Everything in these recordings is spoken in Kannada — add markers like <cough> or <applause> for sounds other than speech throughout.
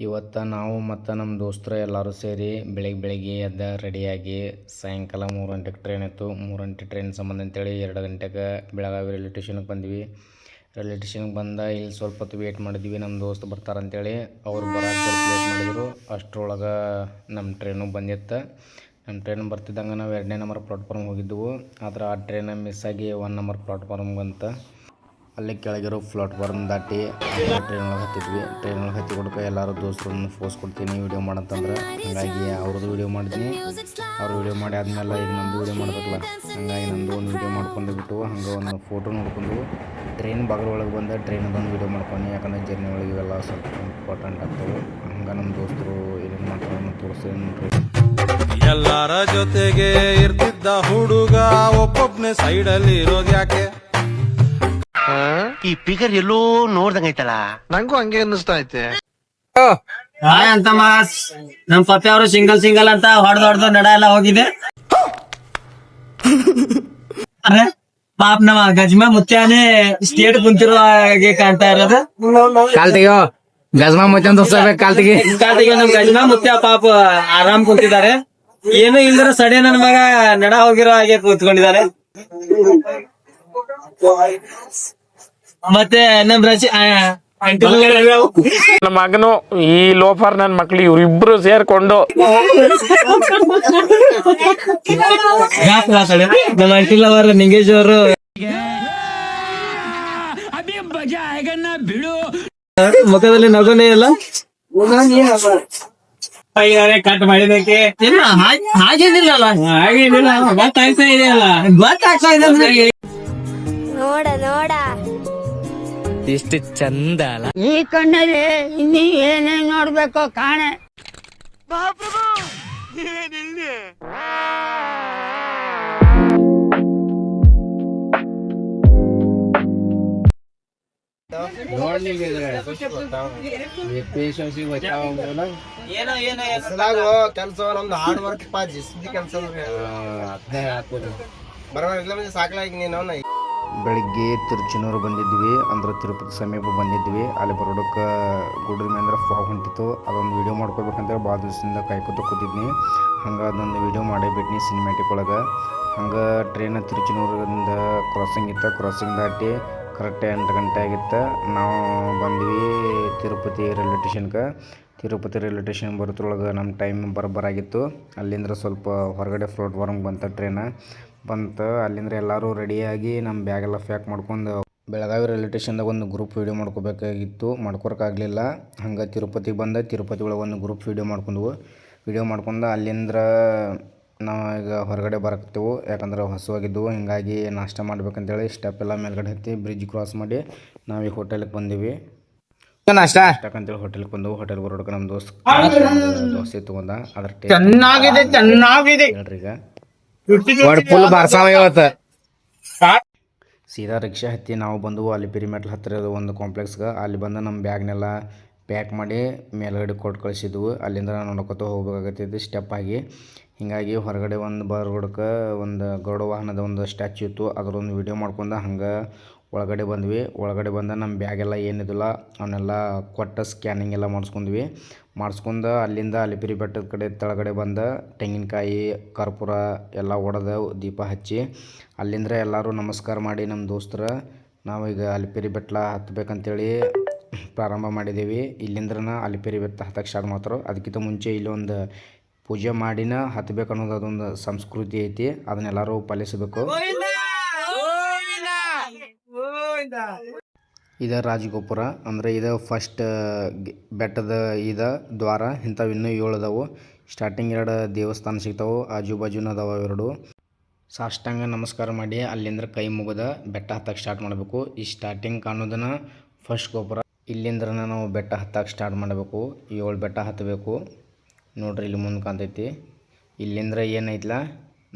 ಇವತ್ತು ನಾವು ಮತ್ತು ನಮ್ಮ ದೋಸ್ತರು ಎಲ್ಲರೂ ಸೇರಿ ಬೆಳಿಗ್ಗೆ ಬೆಳಿಗ್ಗೆ ಎದ್ದ ರೆಡಿಯಾಗಿ ಸಾಯಂಕಾಲ ಮೂರು ಗಂಟೆಗೆ ಟ್ರೈನ್ ಇತ್ತು. ಮೂರು ಗಂಟೆ ಟ್ರೈನ್ ಸಂಬಂಧ ಅಂತೇಳಿ ಎರಡು ಗಂಟೆಗೆ ಬೆಳಗಾವಿ ರೈಲ್ವೆ ಸ್ಟೇಷನ್ಗೆ ಬಂದ್ವಿ. ರೈಲ್ವೆ ಸ್ಟೇಷನ್ಗೆ ಬಂದ ಇಲ್ಲಿ ಸ್ವಲ್ಪ ಹೊತ್ತು ವೇಟ್ ಮಾಡಿದ್ವಿ. ನಮ್ಮ ದೋಸ್ತ್ ಬರ್ತಾರಂತೇಳಿ ಅವ್ರು ಬರೋಕೆ ಸ್ವಲ್ಪ ವೇಟ್ ಮಾಡಿದರು. ಅಷ್ಟರೊಳಗೆ ನಮ್ಮ ಟ್ರೈನು ಬಂದಿತ್ತು. ನಮ್ಮ ಟ್ರೈನ್ ಬರ್ತಿದ್ದಂಗೆ ನಾವು ಎರಡನೇ ನಂಬರ್ ಪ್ಲಾಟ್ಫಾರ್ಮ್ ಹೋಗಿದ್ದೆವು ಆದ್ರೆ ಆ ಟ್ರೈನ್ ಮಿಸ್ ಆಗಿ ಒನ್ ನಂಬರ್ ಪ್ಲಾಟ್ಫಾರ್ಮ್ಗೆ ಬಂತು ಅಲ್ಲೇ ಕೆಳಗಿರೋ ಪ್ಲಾಟ್ಫಾರ್ಮ್ ದಾಟಿ ಟ್ರೈನ್ ಒಳಗೆ ಹತ್ತಿದ್ವಿ. ಟ್ರೈನ್ ಒಳಗೆ ಹತ್ತಿ ಕೊಡ್ಕ ಎಲ್ಲರೂ ದೋಸ್ತರನ್ನು ಫೋಸ್ ಕೊಡ್ತೀನಿ ವೀಡಿಯೋ ಮಾಡಂತಂದ್ರೆ. ಹಾಗಾಗಿ ಅವ್ರದ್ದು ವೀಡಿಯೋ ಮಾಡಿದ್ವಿ ಅವ್ರು ವೀಡಿಯೋ ಮಾಡಿ ಆದ್ಮೇಲೆ ಈಗ ನಮ್ಮದು ವೀಡಿಯೋ ಮಾಡ್ಬೇಕಲ್ಲ. ಹಾಗಾಗಿ ನಮ್ಮದು ಒಂದು ವೀಡಿಯೋ ಮಾಡ್ಕೊಂಡು ಬಿಟ್ಟು ಹಂಗೆ ಒಂದು ಫೋಟೋ ನೋಡ್ಕೊಂಡು ಟ್ರೈನ್ ಬಾಗಿಲು ಒಳಗೆ ಬಂದ ಟ್ರೈನದೊಂದು ವೀಡಿಯೋ ಮಾಡ್ಕೊಂಡು. ಯಾಕಂದ್ರೆ ಜರ್ನಿ ಒಳಗೆ ಇವೆಲ್ಲ ಸ್ವಲ್ಪ ಇಂಪಾರ್ಟೆಂಟ್ ಆಗ್ತವೆ. ಹಂಗೆ ನಮ್ಮ ದೋಸ್ತರು ಏನೇನು ಮಾಡ್ತಾರೆ ತೋರಿಸ್ತೇನೆ ತೋರಿಸ್ತೀನಿ ಎಲ್ಲರ ಜೊತೆಗೆ ಇರ್ತಿದ್ದ ಹುಡುಗ ಒಬ್ಬೊಬ್ನೇ ಸೈಡಲ್ಲಿ ಇರೋದು ಯಾಕೆ ಈ ಫಿಗರ್ ಎಲ್ಲೋ ನೋಡ್ದಂಗೈತಲ್ಲ ನಂಗೂ ಹಂಗೆ ಅನ್ನಿಸ್ತಾ ಐತೆ. ಹಾಯ್ ಅಂತ ಮಾಸ್ ನಮ್ ಪಪ್ಪಿ ಅವರು ಸಿಂಗಲ್ ಸಿಂಗಲ್ ಅಂತ ಹೊಡೆದು ಹೊಡೆದು ನಡ ಎಲ್ಲ ಹೋಗಿದೆ. ಅರೆ ಪಾಪ್ ನಮ್ಮ ಗಜ್ಮಾ ಮುತ್ಯಾನೆ ಸ್ಟೇಟ್ ಕುಂತಿರೋ ಹಾಗೆ ಕಾಣ್ತಾ ಇರೋದು. ಕಾಲ್ತಿಗೋ ಗಜ್ಮಾ ಮುತ್ಯಾನ್ ತೋರ್ಸ್ಬೇಕು ಕಾಲ್ತಿಗೆ. ಕಾಲ್ತಿಗೆ ನಮ್ ಗಜ್ಮಾ ಮುತ್ಯ ಪಾಪ ಆರಾಮ್ ಕುಂತಿದ್ದಾರೆ. ಏನು ಇಲ್ದ್ರ ಸಡೆ ನನ್ ಮಗ ನಡ ಹೋಗಿರೋ ಹಾಗೆ ಕೂತ್ಕೊಂಡಿದ್ದಾರೆ ಮತ್ತೆ ನಮ್ ರಚಿ ನಮ್ಮ ಮಗನು ಈ ಲೋಫರ್ ನನ್ ಮಕ್ಳು ಇವ್ರಿಬ್ರು ಸೇರ್ಕೊಂಡು? ನಮ್ಮ ಆಂಟಿ ಲವರ್ ನಿಂಗೇಶ್ ಅವರು. ಮುಖದಲ್ಲಿ ನಗುನೇ ಇಲ್ಲ. ಕಟ್ ಮಾಡಿದಕ್ಕೆ ಇಲ್ಲ ಹಾಗೇನಿಲ್ಲ ಹಾಗೇನಿಲ್ಲಲ್ಲ ಹಾಗೇನಿಲ್ಲ ಗೊತ್ತಾಗ್ತಾ ಇದೆಯಲ್ಲ. ಗೊತ್ತಾಗ್ತಾ ಇದೆ. ನೋಡ ನೋಡ. ಈ ಕಣ್ಣಲ್ಲಿ ಇನ್ನೀ ಏನೇನ್ ನೋಡ್ಬೇಕು ಕಾಣೆ. ಏನೋ ಏನೋ ಕೆಲಸ ನಮ್ದು ಹಾರ್ಡ್ ವರ್ಕ್ ಪಾ ಜಿಸ್ದಿ ಕೆಲಸ ಬರೋಲ್ಲ ಸಾಕಲ ಈಗ ನೀನು? ಬೆಳಿಗ್ಗೆ ತಿರುಚಿನೂರು ಬಂದಿದ್ವಿ, ಅಂದ್ರೆ ತಿರುಪತಿ ಸಮೀಪ ಬಂದಿದ್ವಿ. ಅಲ್ಲಿ ಬರೋಡಕ್ಕೆ ಗುಡ್ರ ಮೇಲೆ ಫಾಗ್ ಹೊಂಟಿತ್ತು. ಅದೊಂದು ವೀಡಿಯೋ ಮಾಡ್ಕೋಬೇಕಂತೇಳಿ ಭಾಳ ದಿವಸದಿಂದ ಕಾಯ್ಕೊತ ಕೂತಿದ್ನಿ. ಹಂಗೆ ಅದೊಂದು ವೀಡಿಯೋ ಮಾಡೇ ಬಿಟ್ನಿ ಸಿನಿಮ್ಯಾಟಿಕ್ ಒಳಗೆ. ಹಂಗೆ ಟ್ರೈನ್ ತಿರುಚಿನೂರಿಂದ ಕ್ರಾಸಿಂಗ್ ಇತ್ತು ಕ್ರಾಸಿಂಗ್ ದಾಟಿ ಕರೆಕ್ಟ್ ಎಂಟು ಗಂಟೆ ಆಗಿತ್ತು. ನಾವು ಬಂದ್ವಿ ತಿರುಪತಿ ರೈಲ್ವೆ ಸ್ಟೇಷನ್ಗೆ ತಿರುಪತಿ ರೈಲ್ವೆ ಸ್ಟೇಷನ್ ಬರೋದ್ರೊಳಗೆ ನಮ್ಮ ಟೈಮ್ ಬರೋಬ್ಬರಾಗಿತ್ತು. ಅಲ್ಲಿಂದ್ರೆ ಸ್ವಲ್ಪ ಹೊರಗಡೆ ಫ್ಲೋಟ್ ಪ್ಲಾಟ್ಫಾರ್ಮ್ಗೆ ಬಂತ ಟ್ರೈನ ಬಂತು ಅಲ್ಲಿಂದ ಎಲ್ಲರೂ ರೆಡಿಯಾಗಿ ನಮ್ಮ ಬ್ಯಾಗೆಲ್ಲ ಪ್ಯಾಕ್ ಮಾಡ್ಕೊಂಡು ಬೆಳಗಾವಿ ರೈಲ್ವೆ ಸ್ಟೇಷನ್ದಾಗ ಒಂದು ಗ್ರೂಪ್ ವೀಡಿಯೋ ಮಾಡ್ಕೋಬೇಕಾಗಿತ್ತು. ಮಾಡ್ಕೊರಕ್ಕಾಗಲಿಲ್ಲ ಹಂಗೆ ತಿರುಪತಿಗೆ ಬಂದ ತಿರುಪತಿ ಒಳಗೆ ಒಂದು ಗ್ರೂಪ್ ವೀಡಿಯೋ ಮಾಡ್ಕೊಂಡ್ವು. ವೀಡಿಯೋ ಮಾಡ್ಕೊಂಡು ಅಲ್ಲಿಂದ ನಾವು ಈಗ ಹೊರಗಡೆ ಬರಕ್ತೇವು ಯಾಕಂದ್ರೆ ಹಸುವಾಗಿದ್ದವು ಹಿಂಗಾಗಿ ನಾಷ್ಟ ಮಾಡ್ಬೇಕಂತೇಳಿ ಸ್ಟೆಪ್ ಎಲ್ಲ ಮೇಲ್ಗಡೆ ಹತ್ತಿ ಬ್ರಿಡ್ಜ್ ಕ್ರಾಸ್ ಮಾಡಿ ನಾವು ಈ ಹೋಟೆಲ್ಗೆ ಬಂದೀವಿ. ನಾಷ್ಟ? ಅಂತೇಳಿ ಹೋಟೆಲ್ಗೆ ಬಂದವು. ಹೋಟೆಲ್ ಬರೋಡಕ್ಕೆ ನಮ್ಮ ದೋಸ್ತ ದೋಸೆ ತೊಗೊಂಡ ಅದ್ರ ಚೆನ್ನಾಗಿದೆ ಚೆನ್ನಾಗಿದೆ. ಹೇಳ್ರಿ ಈಗ. ಫುಲ್ ಬಾರ್ಸಾವ ಇವತ್ತು. ಸೀದಾ ರಿಕ್ಷಾ ಹತ್ತಿ ನಾವು ಬಂದವು ಅಲ್ಲಿ ಪಿರಿಮೆಟ್ಲ್ ಹತ್ತಿರ ಇರೋ ಒಂದು ಕಾಂಪ್ಲೆಕ್ಸ್ಗೆ ಅಲ್ಲಿ ಬಂದು ನಮ್ಮ ಬ್ಯಾಗ್ನೆಲ್ಲ ಪ್ಯಾಕ್ ಮಾಡಿ ಮೇಲ್ಗಡೆ ಕೊಟ್ಟು ಕಳಿಸಿದ್ವು. ಅಲ್ಲಿಂದ ನಾವು ನೋಡ್ಕೊತ ಹೋಗ್ಬೇಕಾಗತ್ತಿದ್ದು ಸ್ಟೆಪ್ ಆಗಿ. ಹೀಗಾಗಿ ಹೊರಗಡೆ ಒಂದು ಬರೋಡಕ್ಕೆ ಒಂದು ಗೌಡ ವಾಹನದ ಒಂದು ಸ್ಟ್ಯಾಚ್ಯೂ ಇತ್ತು. ಅದರೊಂದು ವಿಡಿಯೋ ಮಾಡ್ಕೊಂಡು ಹಂಗೆ ಒಳಗಡೆ ಬಂದ್ವಿ. ಒಳಗಡೆ ಬಂದ ನಮ್ಮ ಬ್ಯಾಗೆಲ್ಲ ಏನಿದಿಲ್ಲ ಅವನ್ನೆಲ್ಲ ಕೊಟ್ಟು ಸ್ಕ್ಯಾನಿಂಗ್ ಎಲ್ಲ ಮಾಡಿಸ್ಕೊಂಡ್ವಿ. ಮಾಡಿಸ್ಕೊಂಡು ಅಲ್ಲಿಂದ ಅಲಿಪಿರಿ ಬೆಟ್ಟದ ಕಡೆ ತೆಳಗಡೆ ಬಂದು ತೆಂಗಿನಕಾಯಿ, ಕರ್ಪೂರ ಎಲ್ಲ ಒಡೆದು ದೀಪ ಹಚ್ಚಿ ಅಲ್ಲಿಂದ ಎಲ್ಲರೂ ನಮಸ್ಕಾರ ಮಾಡಿ ನಮ್ಮ ದೋಸ್ತರ ನಾವೀಗ ಅಲಿಪಿರಿ ಬೆಟ್ಟ ಹತ್ಬೇಕಂತೇಳಿ ಪ್ರಾರಂಭ ಮಾಡಿದ್ದೀವಿ ಇಲ್ಲಿಂದ್ರನ ಅಲಿಪಿರಿ ಬೆಟ್ಟ ಹತ್ತಕ್ಕೆ ಸ್ಟಾರ್ಟ್ ಮಾಡ್ತಾರೆ, ಅದಕ್ಕಿಂತ ಮುಂಚೆ ಇಲ್ಲೊಂದು ಪೂಜೆ ಮಾಡಿನ ಹತ್ಬೇಕು ಅನ್ನೋದು ಅದೊಂದು ಸಂಸ್ಕೃತಿ ಐತಿ. ಅದನ್ನೆಲ್ಲರೂ ಪಾಲಿಸಬೇಕು. ಇದ ರಾಜಗೋಪುರ, ಅಂದರೆ ಇದು ಫಸ್ಟ್ ಬೆಟ್ಟದ ಇದ ದ್ವಾರ, ಇಂಥವು ಇನ್ನೂ ಏಳು ಅದಾವು. ಸ್ಟಾರ್ಟಿಂಗ್ ಎರಡು ದೇವಸ್ಥಾನ ಸಿಗ್ತಾವೆ ಆಜು ಬಾಜುನ ಅದಾವ ಎರಡು ಸಾಷ್ಟಾಂಗ ನಮಸ್ಕಾರ ಮಾಡಿ ಅಲ್ಲಿಂದ ಕೈ ಮುಗಿದ ಬೆಟ್ಟ ಹತ್ತಕ್ಕೆ ಸ್ಟಾರ್ಟ್ ಮಾಡಬೇಕು. ಈ ಸ್ಟಾರ್ಟಿಂಗ್ ಕಾಣೋದನ್ನ ಫಸ್ಟ್ ಗೋಪುರ, ಇಲ್ಲಿಂದ್ರನ ನಾವು ಬೆಟ್ಟ ಹತ್ತಕ್ಕೆ ಸ್ಟಾರ್ಟ್ ಮಾಡಬೇಕು. ಏಳು ಬೆಟ್ಟ ಹತ್ತಬೇಕು. ನೋಡ್ರಿ ಇಲ್ಲಿ ಮುಂದೆ ಕಾಣ್ತೈತಿ. ಇಲ್ಲಿಂದ್ರ ಏನೈತ್ಲ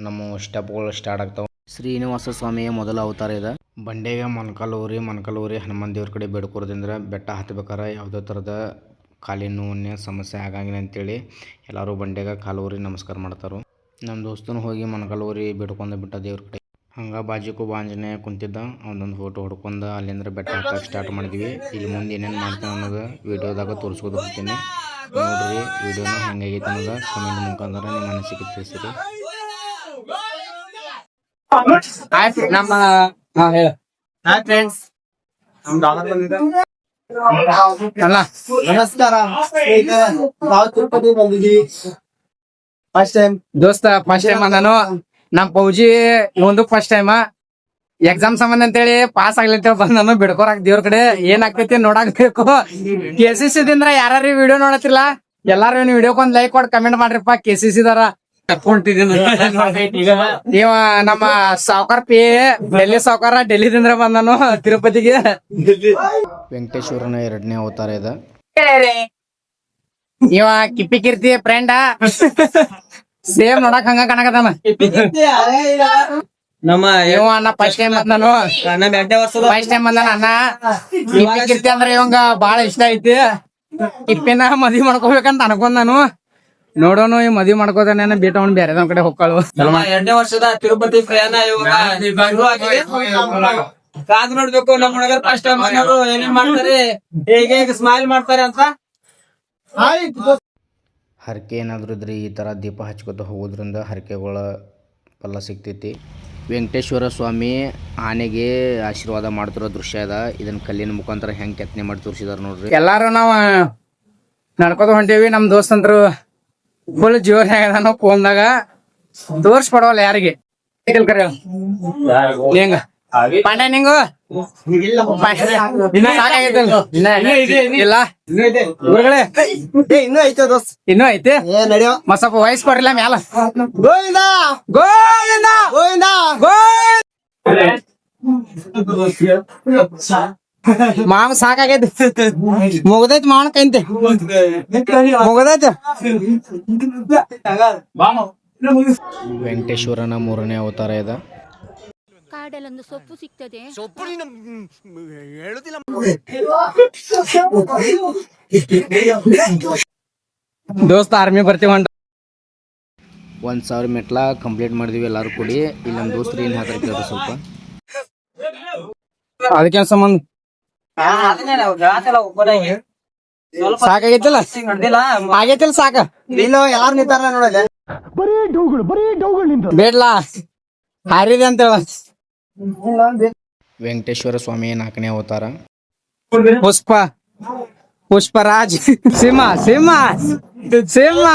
ನಮ್ಮ ಸ್ಟೆಪ್ಗಳು ಸ್ಟಾರ್ಟ್ ಆಗ್ತಾವೆ. ಶ್ರೀನಿವಾಸ ಸ್ವಾಮಿಯ ಮೊದಲ ಅವತಾರ ಇದೆ. ಬಂಡೆಗೆ ಮೊಣಕಾಲು ಊರಿ ಮೊಣಕಾಲು ಊರಿ ಹನುಮಾನ್ ದೇವ್ರ ಕಡೆ ಬೇಡ್ಕೊರೋದ್ರಿಂದ ಬೆಟ್ಟ ಹತ್ಬೇಕಾರೆ ಯಾವುದೇ ಥರದ ಕಾಲಿನ ನೋವಿನ ಸಮಸ್ಯೆ ಆಗಂಗಿಲ್ಲ ಅಂತೇಳಿ ಎಲ್ಲರೂ ಬಂಡೆಗೆ ಕಾಲು ಊರಿ ನಮಸ್ಕಾರ ಮಾಡ್ತಾರೆ. ನಮ್ಮ ದೋಸ್ತನು ಹೋಗಿ ಮೊಣಕಾಲು ಊರಿ ಬೇಡ್ಕೊಂಡು ಬಿಟ್ಟ ದೇವ್ರ ಕಡೆ. ಹಂಗೆ ಬಾಜಿಕು ಬಾಂಜನೆ ಕುಂತಿದ್ದ ಅವನೊಂದು ಫೋಟೋ ಹೊಡ್ಕೊಂಡು ಅಲ್ಲಿಂದ ಬೆಟ್ಟ ಹತ್ತಕ್ಕೆ ಸ್ಟಾರ್ಟ್ ಮಾಡಿದ್ವಿ. ಇಲ್ಲಿ ಮುಂದೆ ಏನೇನು ಮಾಡ್ತೀನಿ ಅನ್ನೋದು ವೀಡಿಯೋದಾಗ ತೋರಿಸ್ಕೊಂಡು ಹೋಗ್ತೀನಿ ನೋಡ್ರಿ, ವೀಡಿಯೋನ ಹೆಂಗಾಗೈತೆ ಅನ್ನೋದು ಕಮೆಂಟ್ ಮುಖಾಂತರ ನಿಮ್ಮ ಮನಸ್ಸಿಗೆ ತಿಳಿಸಿರಿ. ನಮ್ಮ ಹಾ ನಮ್ ಡಾಲರ್ ಬಂದಿದೆ. ಅಲ್ಲ. ನಮಸ್ಕಾರ ನಾವು ತಿರುಪತಿ ಬಂದಿದ್ವಿ. ಫಸ್ಟ್ ಟೈಮ್ ದೋಸ್ತ ಫಸ್ಟ್ ಟೈಮ್ ನಾನು. ನಮ್ ಪೌಜಿ ಒಂದು ಫಸ್ಟ್ ಟೈಮ್ ಎಕ್ಸಾಮ್ ಸಂಬಂಧ ಅಂತೇಳಿ ಪಾಸ್ ಆಗ್ಲಿ ಅಂತೇಳಿ ಬಂದ್ ನಾನು ಬಿಡ್ಕೋರಾಕ್ ದೇವ್ರ ಕಡೆ. ಏನ್ ಆಗ್ತೈತಿ ನೋಡಾಕ್ಬೇಕು. ಕೆ ಸಿ ಸಿ ದಿಂದ ಯಾರು ವಿಡಿಯೋ ನೋಡತಿಲ್ಲ ಎಲ್ಲಾರು ವಿಡಿಯೋಕ್ ಒಂದ್ ಲೈಕ್ ಕೊಡ್ ಕಮೆಂಟ್ ಮಾಡ್ರಿಪ್ಪ. ಕೆ ಸಿ ಸಿ ದಾರ ಇವ ನಮ್ಮ ಸಾವುಕಾರ ಪಿ ಡೆಲ್ಲಿ ಸಾವ್ಕಾರ ಡೆಲ್ಲಿದಿಂದ ಬಂದನು ತಿರುಪತಿಗೆ. ವೆಂಕಟೇಶ್ವರನ ಎರಡನೇ ಅವತಾರ ಇದೆ. ನೀವ ಕಿಪ್ಪಿ ಕಿರ್ತಿ ಫ್ರೆಂಡ ಸೇಮ್ ನೋಡಕ್ ಹಂಗ ಕಾಣಕತ್ತಾನ. ನಮ್ಮ ಇವ ಅಣ್ಣ ಫಸ್ಟ್ ಟೈಮ್ ಬಂದನು. ಫಸ್ಟ್ ಟೈಮ್ ಬಂದನ ಅಣ್ಣ. ಕಿಪ್ಪಿ ಕಿರ್ತಿ ಅಂದ್ರೆ ಇವಂಗ ಬಾಳ ಇಷ್ಟ ಐತಿ. ಕಿಪ್ಪಿನ ಮದ್ವಿ ಮಾಡ್ಕೋಬೇಕಂತ ಅನ್ಕೊಂಡ್ ನಾನು ನೋಡೋನು ಈ ಮದ್ವಿ ಮಾಡ್ಕೋತಾನೆ ಬೇಟ ಅವ್ನು ಬೇರೆ ಕಡೆ ಹೋಗ್ಕಳು ಎರಡನೇ ವರ್ಷದ ತಿರುಪತಿ ಪ್ರಯಾಣ. ಕಾದ್ ನೋಡ್ಬೇಕು ನಮ್ಮ ಹುಡುಗರ್ ಫಸ್ಟ್ ಟೈಮ್ ಏನೇನ್ ಮಾಡ್ತಾರೆ ಹೇಗೆ ಹೇಗೆ ಸ್ಮೈಲ್ ಮಾಡ್ತಾರೆ ಅಂತ. ಹರಕೆ ಏನಾದರೂ ಇದ್ರಿ ಈ ಥರ ದೀಪ ಹಚ್ಕೊತ ಹೋಗೋದ್ರಿಂದ ಹರಕೆಗಳ ಫಲ ಸಿಗ್ತೈತಿ. ವೆಂಕಟೇಶ್ವರ ಸ್ವಾಮಿ ಆನೆಗೆ ಆಶೀರ್ವಾದ ಮಾಡ್ತಿರೋ ದೃಶ್ಯ ಅದ. ಇದನ್ನ ಕಲ್ಲಿನ ಮುಖಾಂತರ ಹೆಂಗ್ ಕೆತ್ತನೆ ಮಾಡಿ ತೋರಿಸಿದಾರೆ ನೋಡ್ರಿ. ಎಲ್ಲಾರು ನಾವು ನಡ್ಕೋತ ಹೊಂಟೇವಿ ನಮ್ ದೋಸ್ತಂತ್ರು. ಫುಲ್ ಜೋರ್ ಆಗ್ಯದಾನು ಫೋನ್ದಾಗ ತೋರ್ಸ್ಕೊಡವಲ್ಲ ಯಾರಿಗೆ ಕರೆ ಹೆಂಗ ಪಾಂಡೆ ನಿಂಗು ಇನ್ನ ಸಾಕಾಗೈತಲ್ಲ? ಇಲ್ಲ ಗುರುಗಳೇ ಇನ್ನೂ ಐತೆ ದೋಸ್ತ್ ಇನ್ನೂ ಐತೆ ಮತ್ ಸ್ವಲ್ಪ ವಯಸ್ಸು ಕೊಡ್ರಿಲ್ಲ ಮ್ಯಾಲ ಗೋವಿಂದ ಗೋವಿಂದ ಗೋವಿಂದ <laughs> ಮಾವ ಸಾಕಾಗೈತಿ. ಮುಗ್ದೈತಿ ಮಾವನ ಕೈಂತೆ ಮುಗ್ದೈತಿ. ವೆಂಕಟೇಶ್ವರನ ಮೂರನೇ ಅವತಾರ ಇದ. ಕಾಡಲ್ಲೊಂದು ಸೊಪ್ಪು ಸಿಗ್ತದೆ. ದೋಸ್ತ ಆರ್ಮಿ ಬರ್ತೀವಿ ಒಂದು ಸಾವಿರ ಮೆಟ್ಲ ಕಂಪ್ಲೀಟ್ ಮಾಡಿದ್ವಿ ಎಲ್ಲರೂ ಕೂಡಿ. ಇಲ್ಲಿ ನಮ್ಮ ದೋಸ್ತರು ಏನು ಹಾಕಿ ಸ್ವಲ್ಪ. ಅದಕ್ಕೆ ಸಂಬಂಧ? ಸಾಕಾಗೈತಿಲ್ಲ ಆಗೈತಿಲ್ಲ ಸಾಕ? ನೀನು ಯಾರು ನಿಂತಾರ ನೋಡಲ್ಲ ಬೇಡ್ಲಾ ಹಾರಿದೆ ಅಂತ ವೆಂಕಟೇಶ್ವರ ಸ್ವಾಮಿ ನಾಲ್ಕನೇ ಅವತಾರ. ಪುಷ್ಪ ಪುಷ್ಪರಾಜ್ ಸಿಂಹ ಸಿಂಹ ಸಿಂಹ.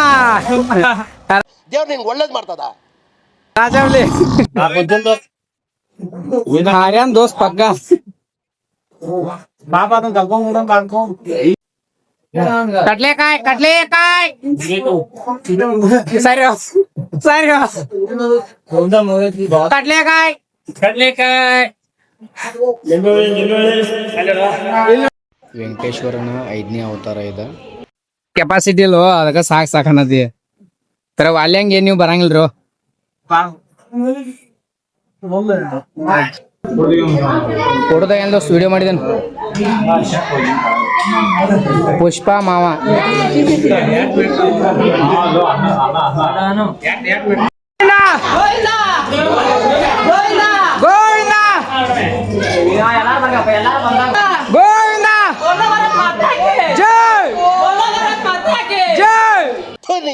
ದೇವ್ರ ನಿಂಗೆ ಒಳ್ಳೇದ್ ಮಾಡ್ತದ? ರಾಜವಲಿ ಹಾರ್ಯಾನ್ ದೋಸ್ತ್ ಪಕ್ಕ ಕಡ್ಲೆಕಾಯ್ ಕಡ್ಲೆಕಾಯ್ ಸರಿ ಸರಿ ಕಡ್ಲೆಕಾಯ್ ಕಡ್ಲೆಕಾಯ್ ವೆಂಕಟೇಶ್ವರನ ಐದನೇ ಅವತಾರ ಇದೆ ಕೆಪಾಸಿಟಿ ಇಲ್ವೋ ಅದಕ್ಕ ಸಾಕ್ ಸಾಕ್ ಅನ್ನದಿ ತರ ಅಲ್ಯಂಗ್ ಏನ್ ನೀವು ಬರಂಗಿಲ್ರು ಫೋಟೋದಾಗ ಏನ್ ದೋಸ್ತ್? ವಿಡಿಯೋ ಮಾಡಿದನ್? ಪುಷ್ಪ ಮಾವ.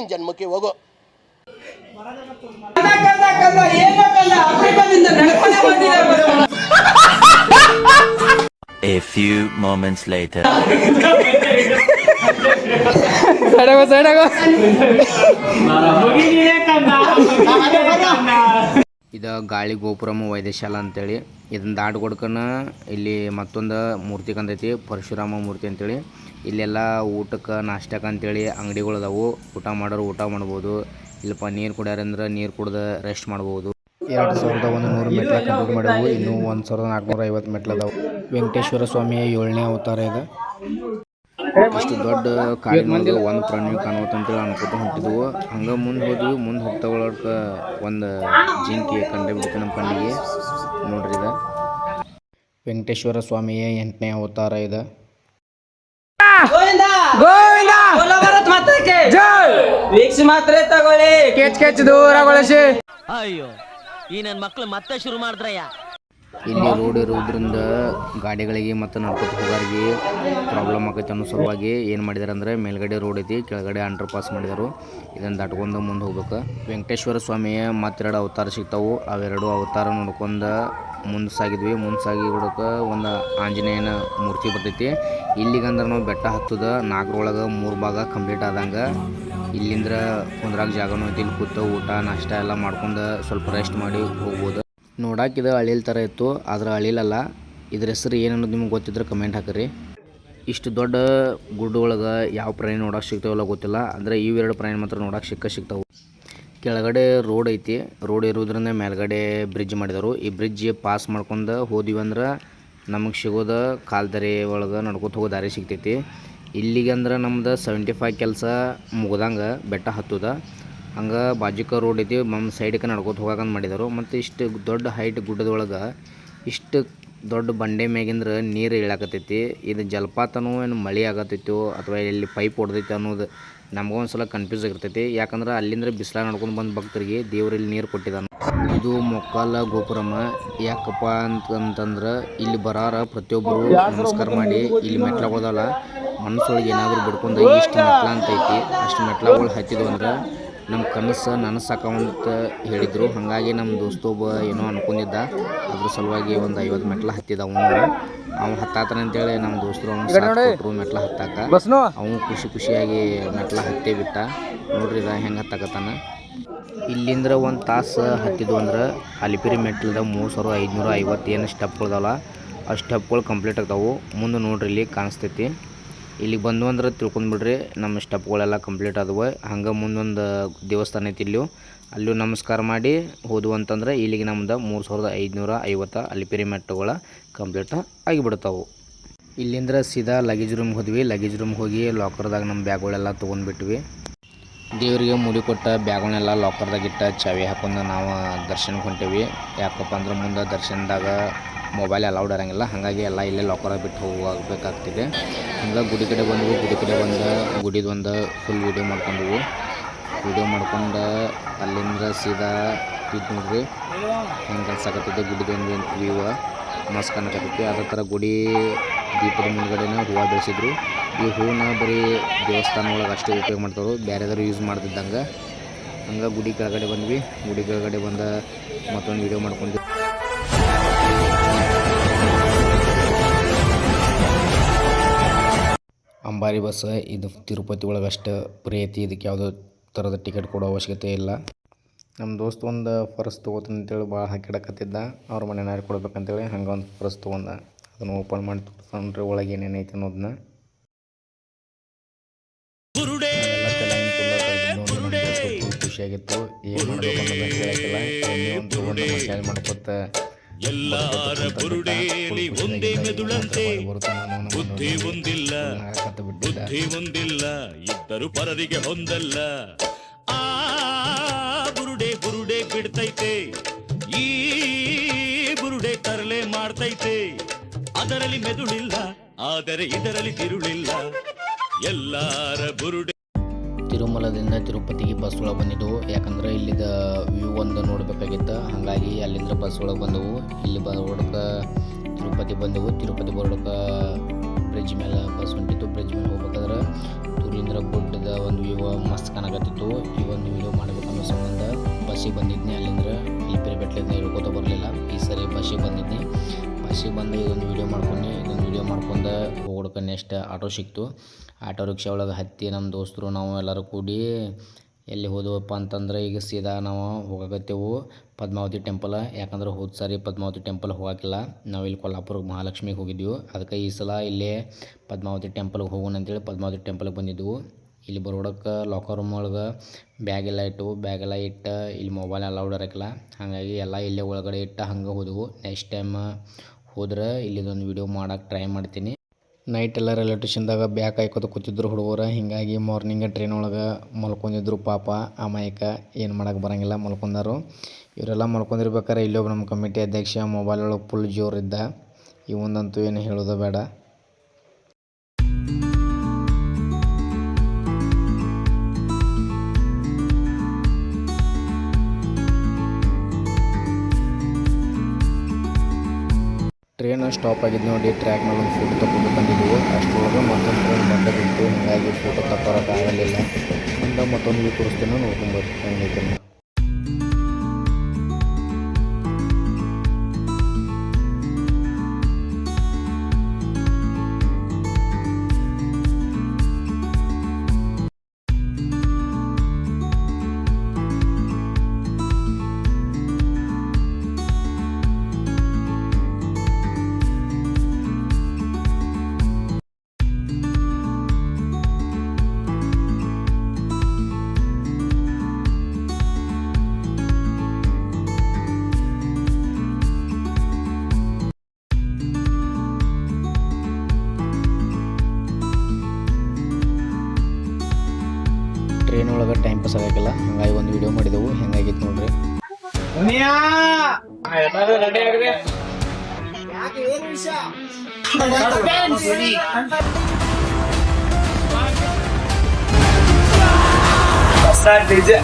ಜನ್ಮಕ್ಕೆ ಗೋವಿಂದ! ಜೈ ಜೈ ನಿನ್ ಜನ್ಮಕ್ಕೆ ಹೋಗೋ A few moments later. ಸೈಡಾಗೋ ಸೈಡಾಗೋ. ಇದು ಗಾಳಿ ಗೋಪುರಮ ವೈದ್ಯಶಾಲ ಅಂತೇಳಿ. ಇದನ್ನ ದಾಟ್ ಕೊಡ್ಕನ ಇಲ್ಲಿ ಮತ್ತೊಂದು ಮೂರ್ತಿ ಕಂದೈತಿ ಪರಶುರಾಮ ಮೂರ್ತಿ ಅಂತೇಳಿ. ಇಲ್ಲೆಲ್ಲ ಊಟಕ್ಕೆ ನಾಷ್ಟಕ್ಕೆ ಅಂತೇಳಿ ಅಂಗಡಿಗಳು ಅದಾವು. ಊಟ ಮಾಡೋರು ಊಟ ಮಾಡ್ಬೋದು. ಇಲ್ಲಪ್ಪ ನೀರು ಕುಡಿಯಾರಂದ್ರೆ ನೀರು ಕುಡ್ದು ರೆಸ್ಟ್ ಮಾಡ್ಬೋದು. ಎರಡು ಸಾವಿರದ ಒಂದು ನೂರು ಮೆಟ್ಲ ಕಂಪ್ಲೀಟ್ ಮಾಡಿದವು ಇನ್ನೂ ಒಂದು ಸಾವಿರದ ನಾಲ್ಕುನೂರ ಐವತ್ತು ಮೆಟ್ಲು ಅದಾವು. ವೆಂಕಟೇಶ್ವರ ಸ್ವಾಮಿಯ ಏಳನೇ ಅವತಾರ ಇದೆ. ಇಷ್ಟು ದೊಡ್ಡ ಕಾಡಿನೊಳಗೆ ಒಂದು ಪ್ರಾಣಿ ಕಾಣುವಂತೇಳಿ ಅನ್ಕೋತ ಹೊಂಟಿದ್ವು. ಹಂಗೆ ಮುಂದೆ ಹೋದ್ವಿ ಮುಂದೆ ಹೋಗ್ತಾ ಒಳಗ ಒಂದು ಜಿಂಕೆ ಕಂಡ ಬಿಡ್ತು ನಮ್ಮ ಕಣ್ಣಿಗೆ. ನೋಡ್ರಿ ಇದು. ವೆಂಕಟೇಶ್ವರ ಸ್ವಾಮಿಯ ಎಂಟನೇ ಅವತಾರ ಇದೆ. ಭಾರತ್ ಜೈ! ವೀಕ್ಷ ಮಾತ್ರ ತಗೊಳ್ಳಿ. ಕೆಚ್ ಕೆಚ್ ದೂರಗೊಳಿಸಿ. ಅಯ್ಯೋ ಈ ನನ್ನ ಮಕ್ಕಳು ಮತ್ತೆ ಶುರು ಮಾಡಿದ್ರಯ್ಯ. ಇಲ್ಲಿ ರೋಡ್ ಇರೋದ್ರಿಂದ ಗಾಡಿಗಳಿಗೆ ಮತ್ತು ನಡ್ಕೊತ ಹೋಗೋರಿಗೆ ಪ್ರಾಬ್ಲಮ್ ಆಗೈತೆ ಅನ್ನೋ ಸಲುವಾಗಿ ಏನು ಮಾಡಿದಾರೆ ಅಂದರೆ ಮೇಲ್ಗಡೆ ರೋಡ್ ಐತಿ ಕೆಳಗಡೆ ಅಂಡರ್ ಪಾಸ್ ಮಾಡಿದರು. ಇದನ್ನು ದಾಟ್ಕೊಂಡು ಮುಂದೆ ಹೋಗ್ಬೇಕು. ವೆಂಕಟೇಶ್ವರ ಸ್ವಾಮಿಯ ಮತ್ತೆರಡು ಅವತಾರ ಸಿಗ್ತಾವು. ಅವೆರಡು ಅವತಾರ ನೋಡ್ಕೊಂಡು ಮುಂದೆ ಸಾಗಿದ್ವಿ ಮುಂದೆ ಸಾಗಿ ಹುಡುಕ ಒಂದು ಆಂಜನೇಯನ ಮೂರ್ತಿ ಬರ್ತೈತಿ. ಇಲ್ಲಿಗಂದ್ರೆ ನಾವು ಬೆಟ್ಟ ಹತ್ತದ. ನಾಗರೊಳಗೆ ಮೂರು ಭಾಗ ಕಂಪ್ಲೀಟ್ ಆದಂಗೆ. ಇಲ್ಲಿಂದ್ರ ಕುಂದ್ರಾಗ ಜಾಗನೂ ಐತಿ. ಇಲ್ಲಿ ಕೂತ ಊಟ, ನಾಷ್ಟ ಎಲ್ಲ ಮಾಡ್ಕೊಂಡು ಸ್ವಲ್ಪ ರೆಸ್ಟ್ ಮಾಡಿ ಹೋಗ್ಬೋದು. ಇದು ಅಳಿಲ್ ಥರ ಇತ್ತು. ಆದ್ರೆ ಅಳಿಲಲ್ಲ ಇದ್ರ ಹೆಸರು ಏನನ್ನೋದು ನಿಮ್ಗೆ ಗೊತ್ತಿದ್ರೆ ಕಮೆಂಟ್ ಹಾಕ್ರಿ. ಇಷ್ಟು ದೊಡ್ಡ ಗುಡ್ಡ ಒಳಗೆ ಯಾವ ಪ್ರಾಣಿ ನೋಡೋಕೆ ಸಿಗ್ತಾವಲ್ಲ ಗೊತ್ತಿಲ್ಲ. ಅಂದರೆ ಇವೆರಡು ಪ್ರಾಣಿ ಮಾತ್ರ ನೋಡಕ್ಕೆ ಸಿಕ್ಕ ಸಿಗ್ತಾವೆ. ಕೆಳಗಡೆ ರೋಡ್ ಐತಿ. ರೋಡ್ ಇರೋದ್ರಿಂದ ಮೇಲ್ಗಡೆ ಬ್ರಿಡ್ಜ್ ಮಾಡಿದರು. ಈ ಬ್ರಿಡ್ಜ್ ಪಾಸ್ ಮಾಡ್ಕೊಂಡು ಹೋದಿವಿ ಅಂದ್ರೆ ನಮಗೆ ಸಿಗೋದ ಕಾಲ್ದಾರಿ ಒಳಗೆ ನಡ್ಕೊತ ಹೋಗೋ ದಾರಿ ಸಿಗ್ತೈತಿ. ಇಲ್ಲಿಗೆ ಅಂದ್ರೆ ನಮ್ದು ಸೆವೆಂಟಿ ಫೈವ್ ಕೆಲಸ ಮುಗ್ದಂಗೆ ಬೆಟ್ಟ ಹತ್ತದ. ಹಂಗೆ ಬಾಜುಕ ರೋಡ್ ಐತಿ ನಮ್ಮ ಸೈಡ್ಗೆ ನಡ್ಕೊತ ಹೋಗಕಂತ ಮಾಡಿದರು. ಮತ್ತು ಇಷ್ಟು ದೊಡ್ಡ ಹೈಟ್ ಗುಡ್ಡದೊಳಗೆ ಇಷ್ಟು ದೊಡ್ಡ ಬಂಡೆ ಮ್ಯಾಗಿಂದ್ರೆ ನೀರು ಇಳಾಕತ್ತೈತಿ. ಇದು ಜಲಪಾತನೂ ಏನು ಮಳೆ ಆಗತ್ತೈತೋ ಅಥವಾ ಇಲ್ಲಿ ಪೈಪ್ ಹೊಡೆದೈತೆ ಅನ್ನೋದು ನಮಗೊಂದು ಸಲ ಕನ್ಫ್ಯೂಸ್ ಆಗಿರ್ತೈತಿ. ಯಾಕಂದ್ರೆ ಅಲ್ಲಿಂದ ಬಿಸಿಲಾಗ ನಡ್ಕೊಂಡು ಬಂದು ಭಕ್ತರಿಗೆ ದೇವರಲ್ಲಿ ನೀರು ಕೊಟ್ಟಿದ್ದಾನೆ ಇದು ಮೊಕ್ಕಲ ಗೋಪುರಮ ಯಾಕಪ್ಪ ಅಂತಂದ್ರ ಇಲ್ಲಿ ಬರಾರ ಪ್ರತಿಯೊಬ್ಬರು ನಮಸ್ಕಾರ ಮಾಡಿ ಇಲ್ಲಿ ಮೆಟ್ಲಗಳದಲ್ಲ ಮನಸ್ಸೊಳಗೆ ಏನಾದರೂ ಬಿಡ್ಕೊಂಡು ಇಷ್ಟು ಮೆಟ್ಲ ಅಂತೈತಿ. ಅಷ್ಟು ಮೆಟ್ಲಗಳು ಹತ್ತಿದ್ವು ಅಂದ್ರೆ ನಮ್ಮ ಕನಸು ನನಸಾಕವಂತ ಹೇಳಿದರು. ಹಾಗಾಗಿ ನಮ್ಮ ದೋಸ್ತ ಒಬ್ಬ ಏನೋ ಅನ್ಕೊಂಡಿದ್ದ. ಅದ್ರ ಸಲುವಾಗಿ ಒಂದು ಐವತ್ತು ಮೆಟ್ಲ ಹತ್ತಿದ ಅವನು. ಅವ್ನು ಹತ್ತಾತನ ಅಂತೇಳಿ ನಮ್ಮ ದೋಸ್ತರು ಅವ್ನು ಕೊಟ್ಟರು ಮೆಟ್ಲು ಹತ್ತಾಕ. ಅವನು ಖುಷಿ ಖುಷಿಯಾಗಿ ಮೆಟ್ಲ ಹತ್ತೇ ಬಿಟ್ಟ. ನೋಡ್ರಿ ಇದ ಹೆಂಗೆ ಹತ್ತಾಕತ್ತಾನ. ಇಲ್ಲಿಂದ್ರ ಒಂದು ತಾಸು ಹತ್ತಿದ್ವು ಅಂದ್ರೆ ಅಲಿಪಿರಿ ಮೆಟ್ಲದ ಮೂರು ಸಾವಿರ ಐದುನೂರ ಐವತ್ತು ಏನು ಸ್ಟೆಪ್ಗಳದಾವಲ್ಲ ಆ ಸ್ಟೆಪ್ಗಳು ಕಂಪ್ಲೀಟ್ ಆಗ್ತಾವೆ. ಮುಂದೆ ನೋಡ್ರಿ ಇಲ್ಲಿ ಕಾಣಿಸ್ತೈತಿ. ಇಲ್ಲಿಗೆ ಬಂದು ಅಂದ್ರೆ ತಿಳ್ಕೊಂಡ್ಬಿಡ್ರಿ ನಮ್ಮ ಸ್ಟೆಪ್ಗಳೆಲ್ಲ ಕಂಪ್ಲೀಟ್ ಆದವು. ಹಂಗೆ ಮುಂದೊಂದು ದೇವಸ್ಥಾನ ಐತಿ ಇಲ್ಲೂ ಅಲ್ಲೂ ನಮಸ್ಕಾರ ಮಾಡಿ ಹೋದ್ವು ಅಂತಂದ್ರೆ ಇಲ್ಲಿಗೆ ನಮ್ದು ಮೂರು ಸಾವಿರದ ಐದುನೂರ ಐವತ್ತು ಅಲಿಪಿರಿ ಮೆಟ್ಟುಗಳ ಕಂಪ್ಲೀಟ್ ಆಗಿಬಿಡ್ತಾವೆ. ಇಲ್ಲಿಂದ್ರ ಸೀದಾ ಲಗೇಜ್ ರೂಮ್ಗೆ ಹೋದ್ವಿ. ಲಗೇಜ್ ರೂಮ್ಗೆ ಹೋಗಿ ಲಾಕರ್ದಾಗ ನಮ್ಮ ಬ್ಯಾಗ್ಗಳೆಲ್ಲ ತೊಗೊಂಡ್ಬಿಟ್ವಿ ದೇವರಿಗೆ ಮುಡಿ ಕೊಟ್ಟ ಬ್ಯಾಗ್ಗಳನ್ನೆಲ್ಲ ಲಾಕರ್ದಾಗ ಇಟ್ಟ ಚಾವಿ ಹಾಕೊಂಡು ನಾವು ದರ್ಶನಕ್ಕೆ ಹೊಂಟೇವಿ. ಯಾಕಪ್ಪ ಅಂದ್ರೆ ಮುಂದೆ ದರ್ಶನದಾಗ ಮೊಬೈಲ್ ಅಲೌಡ್ ಇರೋಂಗಿಲ್ಲ. ಹಾಗಾಗಿ ಎಲ್ಲ ಇಲ್ಲೇ ಲಾಕರ್ ಬಿಟ್ಟು ಹೋಗಬೇಕಾಗ್ತಿದೆ. ಹಂಗೆ ಗುಡಿ ಕಡೆ ಬಂದ್ವಿ, ಗುಡಿ ಕಡೆ ಬಂದು, ಗುಡಿದು ಒಂದು ಫುಲ್ ವೀಡಿಯೋ ಮಾಡ್ಕೊಂಡ್ವು. ವೀಡಿಯೋ ಮಾಡ್ಕೊಂಡು ಅಲ್ಲಿಂದ ಸೀದಾ ಇದು ನೋಡ್ರಿ, ಹೆಂಗೆ ಅನ್ಸಕತ್ತಿದೆ ಗುಡಿದು ಒಂದು ವ್ಯೂ ಮಸ್ತ್ ಕಾಣಕತ್ತೈತಿ. ಅದೇ ಥರ ಗುಡಿ ದೀಪದ ಮುಂದ್ಗಡೆನೇ ಹೂವು ಬೆಳೆಸಿದ್ರು. ಈ ಹೂವನ್ನ ಬರೀ ದೇವಸ್ಥಾನ ಒಳಗೆ ಅಷ್ಟೇ ಉಪಯೋಗ ಮಾಡ್ತಾರೆ ಬೇರೆದಾರು ಯೂಸ್ ಮಾಡ್ತಿದ್ದಂಗೆ. ಹಂಗೆ ಗುಡಿ ಕೆಳಗಡೆ ಬಂದ್ವಿ. ಗುಡಿ ಕೆಳಗಡೆ ಬಂದ ಮತ್ತೊಂದು ವೀಡಿಯೋ ಮಾಡ್ಕೊಂಡ್ವಿ ಅಂಬಾರಿ ಬಸ್ ಇದು ತಿರುಪತಿ ಒಳಗೆ ಅಷ್ಟು ಫ್ರೀ ಐತಿ ಇದಕ್ಕೆ ಯಾವುದೋ ಥರದ ಟಿಕೆಟ್ ಕೊಡೋ ಅವಶ್ಯಕತೆ ಇಲ್ಲ. ನಮ್ಮ ದೋಸ್ತ ಒಂದು ಪರ್ಸ್ ತೊಗೋತೀನಿ ಅಂತೇಳಿ ಭಾಳ ಹಾಕಿಡಕತ್ತಿದ್ದ ಅವ್ರ ಮನೆಯವ್ರಿಗೆ ಕೊಡ್ಬೇಕಂತೇಳಿ ಹಂಗೆ ಒಂದು ಪರ್ಸ್ ತೊಗೊಂಡ ಅದನ್ನು ಓಪನ್ ಮಾಡಿ ತೋರಿಸ್ಕೊಂಡ್ರೆ ಒಳಗೆ ಏನೇನು ಐತೆ ಅನ್ನೋದನ್ನ ಖುಷಿಯಾಗಿತ್ತು ಏನು ಮಾಡಬೇಕು ಅನ್ನೋದನ್ನ ಹೇಳಕ್ಕಿಲ್ಲ ಎಣ್ಣೆ ಒಂದು ಮಾಡ್ಕೊತ ಎಲ್ಲಾರ ಬುರುಡೇಲಿ ಒಂದೇ ಮೆದುಳಂತೆ ಬುದ್ಧಿ ಒಂದಿಲ್ಲ ಬುದ್ಧಿ ಒಂದಿಲ್ಲ ಇದ್ದರು ಪರರಿಗೆ ಹೊಂದಲ್ಲ. ಆ ಬುರುಡೆ ಬುರುಡೆ ಬಿಡ್ತೈತೆ. ಈ ಬುರುಡೆ ತರಲೆ ಮಾಡ್ತೈತೆ. ಅದರಲ್ಲಿ ಮೆದುಳಿಲ್ಲ ಆದರೆ ಇದರಲ್ಲಿ ತಿರುಳಿಲ್ಲ. ಎಲ್ಲಾರ ಬುರುಡೆ ತಿರುಮಲದಿಂದ ತಿರುಪತಿಗೆ ಬಸ್ ಒಳಗೆ ಬಂದಿದ್ದವು ಯಾಕಂದ್ರೆ ಇಲ್ಲಿದ ವ್ಯೂ ಒಂದು ನೋಡಬೇಕಾಗಿತ್ತು. ಹಾಗಾಗಿ ಅಲ್ಲಿಂದ ಬಸ್ ಒಳಗೆ ಬಂದವು. ಇಲ್ಲಿ ಬರೋಡಕ್ಕೆ ತಿರುಪತಿ ಬಂದೆವು. ತಿರುಪತಿ ಬರೋಡಕ್ಕೆ ಬ್ರಿಡ್ಜ್ ಮೇಲೆ ಬಸ್ ಹೊಂಟಿತ್ತು. ಬ್ರಿಡ್ಜ್ ಮೇಲೆ ಹೋಗ್ಬೇಕಾದ್ರೆ ದೂರಿಂದ ಗುಡ್ಡದ ಒಂದು ವ್ಯೂ ಮಸ್ತ್ ಕಾಣಕತ್ತಿತ್ತು. ಈ ಒಂದು ವಿಡಿಯೋ ಮಾಡಬೇಕನ್ನೋ ಸಂಬಂಧ ಬಸ್ಸಿಗೆ ಬಂದಿದ್ನಿ. ಅಲ್ಲಿಂದ ಇಲ್ಲಿ ಬೆಟ್ಲಿಂದ ಇಳ್ಕೋತ ಬರಲಿಲ್ಲ. ಈ ಸರಿ ಬಸ್ಸಿಗೆ ಬಂದಿದ್ನಿ. ಬಸ್ಸಿಗೆ ಬಂದು ಇದೊಂದು ವಿಡಿಯೋ ಮಾಡ್ಕೊಂಡು. ಇದೊಂದು ವಿಡಿಯೋ ಮಾಡ್ಕೊಂಡು ಹೋಗೋಡಕ್ಕೆ ನೆಕ್ಸ್ಟ್ ಆಟೋ ಸಿಕ್ತು. ಆಟೋ ರಿಕ್ಷಾ ಒಳಗೆ ಹತ್ತಿ ನಮ್ಮ ದೋಸ್ತರು, ನಾವು ಎಲ್ಲರೂ ಕೂಡಿ ಎಲ್ಲಿ ಹೋದವಪ್ಪ ಅಂತಂದ್ರೆ ಈಗ ಸೀದಾ ನಾವು ಹೋಗಕತ್ತೇವು ಪದ್ಮಾವತಿ ಟೆಂಪಲ್ ಯಾಕಂದ್ರೆ ಹೋದ ಸಾರಿ ಪದ್ಮಾವತಿ ಟೆಂಪಲ್ ಹೋಗಾಕಿಲ್ಲ. ನಾವು ಇಲ್ಲಿ ಕೊಲ್ಲಾಪುರ ಮಹಾಲಕ್ಷ್ಮಿಗೆ ಹೋಗಿದ್ವಿ. ಅದಕ್ಕೆ ಈ ಸಲ ಇಲ್ಲೇ ಪದ್ಮಾವತಿ ಟೆಂಪಲ್ಗೆ ಹೋಗೋಣ ಅಂತೇಳಿ ಪದ್ಮಾವತಿ ಟೆಂಪಲ್ಗೆ ಬಂದಿದ್ದೆವು. ಇಲ್ಲಿ ಬರೋಡಕ್ಕೆ ಲಾಕರ್ ರೂಮ್ ಒಳಗೆ ಬ್ಯಾಗೆಲ್ಲ ಇಟ್ಟು ಬ್ಯಾಗೆಲ್ಲ ಇಟ್ಟು ಇಲ್ಲಿ ಮೊಬೈಲ್ ಅಲೌಡ್ ಇರಕ್ಕಿಲ್ಲ ಹಾಗಾಗಿ ಎಲ್ಲ ಇಲ್ಲೇ ಒಳಗಡೆ ಇಟ್ಟು ಹಂಗೆ ಹೋದೆವು. ನೆಕ್ಸ್ಟ್ ಟೈಮ್ ಹೋದ್ರೆ ಇಲ್ಲಿದೊಂದು ವಿಡಿಯೋ ಮಾಡೋಕ್ಕೆ ಟ್ರೈ ಮಾಡ್ತೀನಿ. ನೈಟ್ ಎಲ್ಲ ರೈಲ್ವೆ ಸ್ಟೇಷನ್ದಾಗ ಬ್ಯಾಕ್ ಕಾಯ್ಕೋತ ಕೂತಿದ್ರು ಹುಡುಗರು. ಹೀಗಾಗಿ ಮಾರ್ನಿಂಗ್ ಟ್ರೈನ್ ಒಳಗೆ ಮಲ್ಕೊಂಡಿದ್ರು ಪಾಪ, ಅಮಾಯಕ, ಏನು ಮಾಡೋಕೆ ಬರೋಂಗಿಲ್ಲ ಮಲ್ಕೊಂಡಾರು. ಇವರೆಲ್ಲ ಮಲ್ಕೊಂಡಿರ್ಬೇಕಾರೆ ಇಲ್ಲೊಬ್ಬ ನಮ್ಮ ಕಮಿಟಿ ಅಧ್ಯಕ್ಷ ಮೊಬೈಲ್ ಒಳಗೆ ಫುಲ್ ಜೋರಿದ್ದ ಇವಂದಂತೂ ಏನು ಹೇಳೋದು ಬೇಡ. ಟ್ರೈನ್ ಸ್ಟಾಪ್ ಆಗಿದೆ ನೋಡಿ ಟ್ರ್ಯಾಕ್ ಮೇಲೆ ಒಂದು ಫೋಟೋ ತಗೊಂಡು ಬಂದಿದ್ವು ಅಷ್ಟರೊಳಗೆ ಮತ್ತೊಂದು ಟ್ರೈನ್ ಬಂದ ಬಿಟ್ಟು ಹೀಗಾಗಿ ಫೋಟೋ ತಗೊಳಕ್ಕೆ ಆಗಲಿಲ್ಲ. ಮುಂದೆ ಮತ್ತೊಂದು ತೋರಿಸ್ತೇನೆ ನೋಡ್ಕೊಂಬರ್ರಿ ಆಗಕ್ಕಿಲ್ಲ ಹಂಗಾಗಿ ಒಂದು ವಿಡಿಯೋ ಮಾಡಿದೆವು. ಹೆಂಗಾಗಿತ್ತು ನೋಡ್ರಿ. ಡಿಜೆ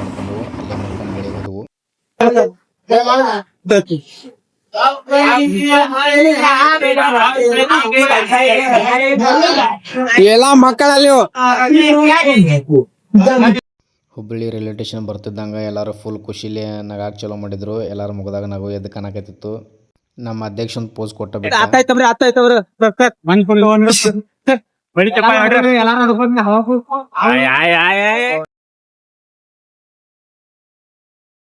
ಮಾಡ್ಕೊಂಡು ಅಲ್ಲೇ ಮಾಡ್ಕೊಂಡು ಬೆಳಿಗ್ಗೆ ಹೋದವು ಎಲ್ಲ ಮಕ್ಕಳಲ್ಲಿ ಹುಬ್ಬಳ್ಳಿ ರೈಲ್ವೆ ಸ್ಟೇಷನ್ ಬರ್ತಿದ್ದಂಗ ಎಲ್ಲರೂ ಫುಲ್ ಖುಷಿಲಿ ನಗಾಕ್ ಚಲೋ ಮಾಡಿದ್ರು. ಎಲ್ಲಾರು ಮುಗದಾಗ ನಗು ಎದ್ದು ಕಾಣಕತ್ತಿತ್ತು ನಮ್ಮ ಅಧ್ಯಕ್ಷನ್ ಪೋಸ್ ಕೊಟ್ಟ ಆತಾಯ್ತವ್ರ